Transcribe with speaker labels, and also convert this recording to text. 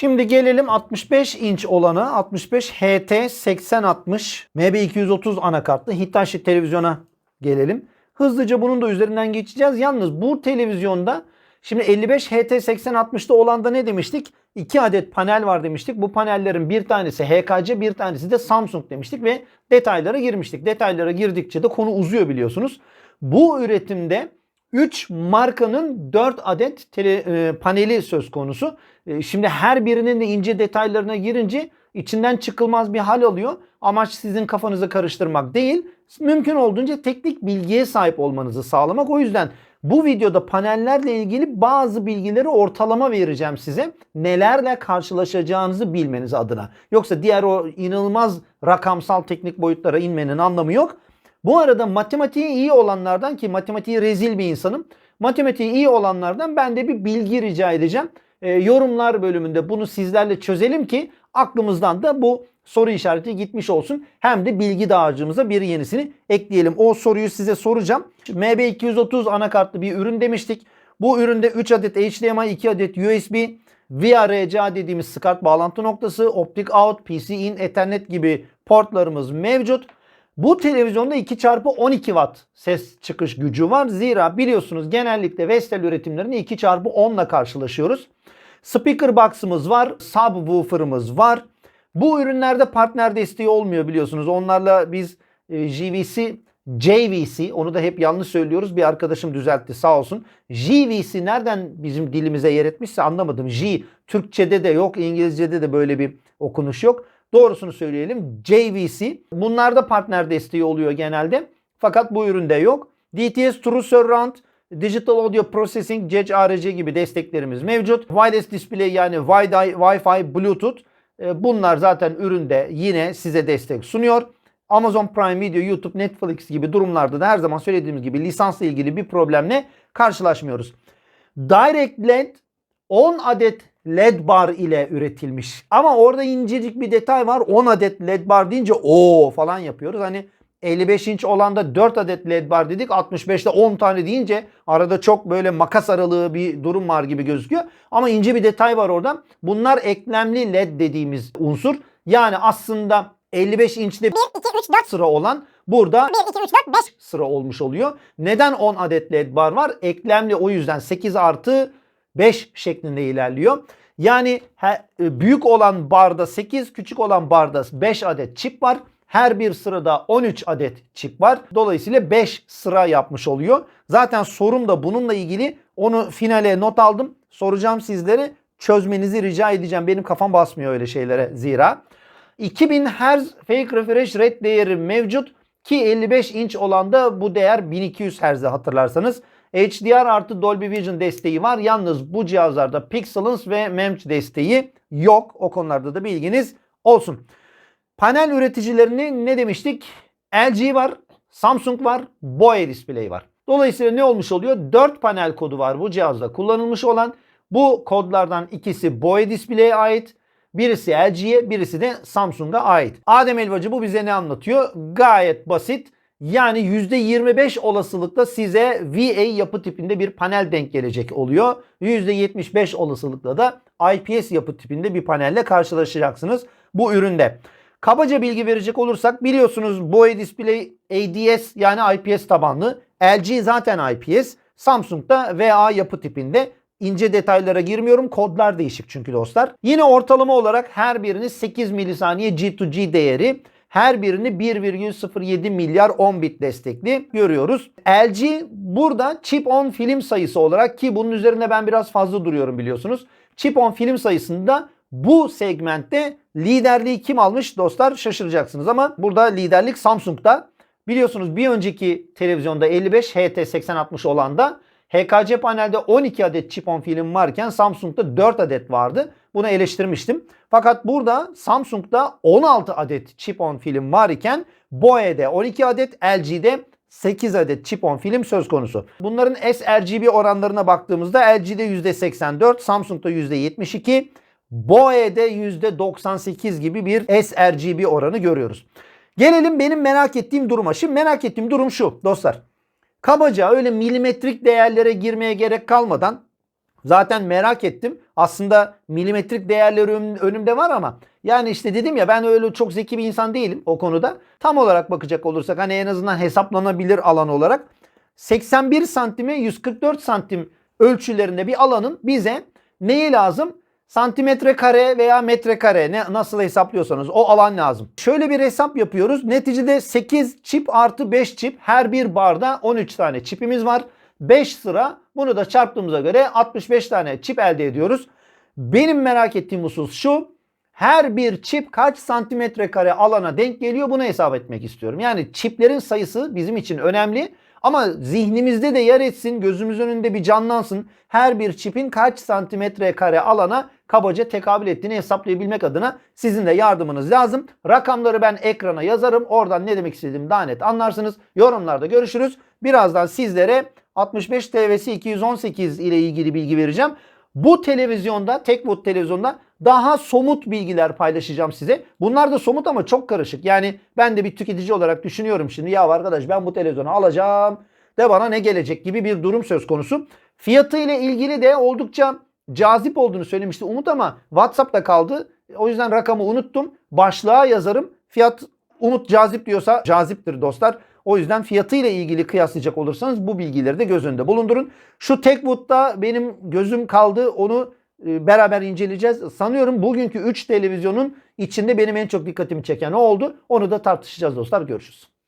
Speaker 1: Şimdi gelelim 65 inç olana 65 HT 8060 MB230 anakartlı Hitachi televizyona gelelim. Hızlıca bunun da üzerinden geçeceğiz. Yalnız bu televizyonda şimdi 55 HT 8060'da olanda ne demiştik? 2 adet panel var demiştik. Bu panellerin bir tanesi HKC bir tanesi de Samsung demiştik ve detaylara girmiştik. Detaylara girdikçe de konu uzuyor biliyorsunuz. Bu üretimde 3 markanın 4 adet tele, e, paneli söz konusu. E, şimdi her birinin de ince detaylarına girince içinden çıkılmaz bir hal alıyor. Amaç sizin kafanızı karıştırmak değil, mümkün olduğunca teknik bilgiye sahip olmanızı sağlamak. O yüzden bu videoda panellerle ilgili bazı bilgileri ortalama vereceğim size. Nelerle karşılaşacağınızı bilmeniz adına. Yoksa diğer o inanılmaz rakamsal teknik boyutlara inmenin anlamı yok. Bu arada matematiği iyi olanlardan ki matematiği rezil bir insanım. Matematiği iyi olanlardan ben de bir bilgi rica edeceğim. E, yorumlar bölümünde bunu sizlerle çözelim ki aklımızdan da bu soru işareti gitmiş olsun. Hem de bilgi dağarcığımıza bir yenisini ekleyelim. O soruyu size soracağım. MB230 anakartlı bir ürün demiştik. Bu üründe 3 adet HDMI, 2 adet USB, VRCA dediğimiz SCART bağlantı noktası, optik out, PC in, Ethernet gibi portlarımız mevcut. Bu televizyonda 2x12 Watt ses çıkış gücü var. Zira biliyorsunuz genellikle Vestel üretimlerini 2x10 ile karşılaşıyoruz. Speaker box'ımız var, subwoofer'ımız var. Bu ürünlerde partner desteği olmuyor biliyorsunuz. Onlarla biz e, JVC, JVC onu da hep yanlış söylüyoruz. Bir arkadaşım düzeltti sağ olsun. JVC nereden bizim dilimize yer etmişse anlamadım. J Türkçede de yok, İngilizce'de de böyle bir okunuş yok. Doğrusunu söyleyelim. JVC. Bunlarda partner desteği oluyor genelde. Fakat bu üründe yok. DTS True Surround, Digital Audio Processing, CEC ARC gibi desteklerimiz mevcut. Wireless Display yani Wi-Fi, Bluetooth. E, bunlar zaten üründe yine size destek sunuyor. Amazon Prime Video, YouTube, Netflix gibi durumlarda da her zaman söylediğimiz gibi lisansla ilgili bir problemle karşılaşmıyoruz. Direct LED 10 adet LED bar ile üretilmiş. Ama orada incecik bir detay var. 10 adet LED bar deyince o falan yapıyoruz. Hani 55 inç olanda 4 adet LED bar dedik. 65'te 10 tane deyince arada çok böyle makas aralığı bir durum var gibi gözüküyor. Ama ince bir detay var orada. Bunlar eklemli LED dediğimiz unsur. Yani aslında 55 inçte 1, 2, 3, 4 sıra olan burada 1, 2, 3, 4, 5 sıra olmuş oluyor. Neden 10 adet LED bar var? Eklemli o yüzden 8 artı 5 şeklinde ilerliyor. Yani e, büyük olan barda 8, küçük olan barda 5 adet çip var. Her bir sırada 13 adet çip var. Dolayısıyla 5 sıra yapmış oluyor. Zaten sorum da bununla ilgili. Onu finale not aldım. Soracağım sizlere. Çözmenizi rica edeceğim. Benim kafam basmıyor öyle şeylere zira. 2000 Hz fake refresh rate değeri mevcut. Ki 55 inç olan da bu değer 1200 Hz'de hatırlarsanız. HDR artı Dolby Vision desteği var. Yalnız bu cihazlarda Pixelance ve MEMC desteği yok. O konularda da bilginiz olsun. Panel üreticilerini ne demiştik? LG var, Samsung var, Boya Display var. Dolayısıyla ne olmuş oluyor? 4 panel kodu var bu cihazda kullanılmış olan. Bu kodlardan ikisi Boya Display'e ait. Birisi LG'ye, birisi de Samsung'a ait. Adem Elbacı bu bize ne anlatıyor? Gayet basit. Yani %25 olasılıkla size VA yapı tipinde bir panel denk gelecek oluyor. %75 olasılıkla da IPS yapı tipinde bir panelle karşılaşacaksınız bu üründe. Kabaca bilgi verecek olursak biliyorsunuz Boya Display ADS yani IPS tabanlı. LG zaten IPS. Samsung da VA yapı tipinde. İnce detaylara girmiyorum. Kodlar değişik çünkü dostlar. Yine ortalama olarak her birini 8 milisaniye G2G değeri her birini 1,07 milyar 10 bit destekli görüyoruz. LG burada chip on film sayısı olarak ki bunun üzerine ben biraz fazla duruyorum biliyorsunuz. Chip on film sayısında bu segmentte liderliği kim almış dostlar şaşıracaksınız ama burada liderlik Samsung'da. Biliyorsunuz bir önceki televizyonda 55 HT 8060 olan da HKC panelde 12 adet chip on film varken Samsung'da 4 adet vardı. Bunu eleştirmiştim. Fakat burada Samsung'da 16 adet chip on film var iken BOE'de 12 adet, LG'de 8 adet chip on film söz konusu. Bunların sRGB oranlarına baktığımızda LG'de %84, Samsung'da %72, BOE'de %98 gibi bir sRGB oranı görüyoruz. Gelelim benim merak ettiğim duruma. Şimdi merak ettiğim durum şu dostlar. Kabaca öyle milimetrik değerlere girmeye gerek kalmadan Zaten merak ettim. Aslında milimetrik değerleri ön- önümde var ama yani işte dedim ya ben öyle çok zeki bir insan değilim o konuda. Tam olarak bakacak olursak hani en azından hesaplanabilir alan olarak 81 santime 144 santim ölçülerinde bir alanın bize neyi lazım? Santimetre kare veya metrekare ne nasıl hesaplıyorsanız o alan lazım. Şöyle bir hesap yapıyoruz. Neticede 8 çip artı 5 çip her bir barda 13 tane çipimiz var. 5 sıra bunu da çarptığımıza göre 65 tane çip elde ediyoruz. Benim merak ettiğim husus şu. Her bir çip kaç santimetre kare alana denk geliyor bunu hesap etmek istiyorum. Yani çiplerin sayısı bizim için önemli. Ama zihnimizde de yer etsin, gözümüz önünde bir canlansın. Her bir çipin kaç santimetre kare alana kabaca tekabül ettiğini hesaplayabilmek adına sizin de yardımınız lazım. Rakamları ben ekrana yazarım. Oradan ne demek istediğimi daha net anlarsınız. Yorumlarda görüşürüz. Birazdan sizlere 65 TV'si 218 ile ilgili bilgi vereceğim. Bu televizyonda, Tekwood televizyonda daha somut bilgiler paylaşacağım size. Bunlar da somut ama çok karışık. Yani ben de bir tüketici olarak düşünüyorum şimdi. Ya arkadaş ben bu televizyonu alacağım de bana ne gelecek gibi bir durum söz konusu. Fiyatı ile ilgili de oldukça cazip olduğunu söylemişti Umut ama WhatsApp'ta kaldı. O yüzden rakamı unuttum. Başlığa yazarım. Fiyat Umut cazip diyorsa caziptir dostlar. O yüzden fiyatıyla ilgili kıyaslayacak olursanız bu bilgileri de göz önünde bulundurun. Şu Techwood'da benim gözüm kaldı. Onu e, beraber inceleyeceğiz. Sanıyorum bugünkü 3 televizyonun içinde benim en çok dikkatimi çeken o oldu. Onu da tartışacağız dostlar. Görüşürüz.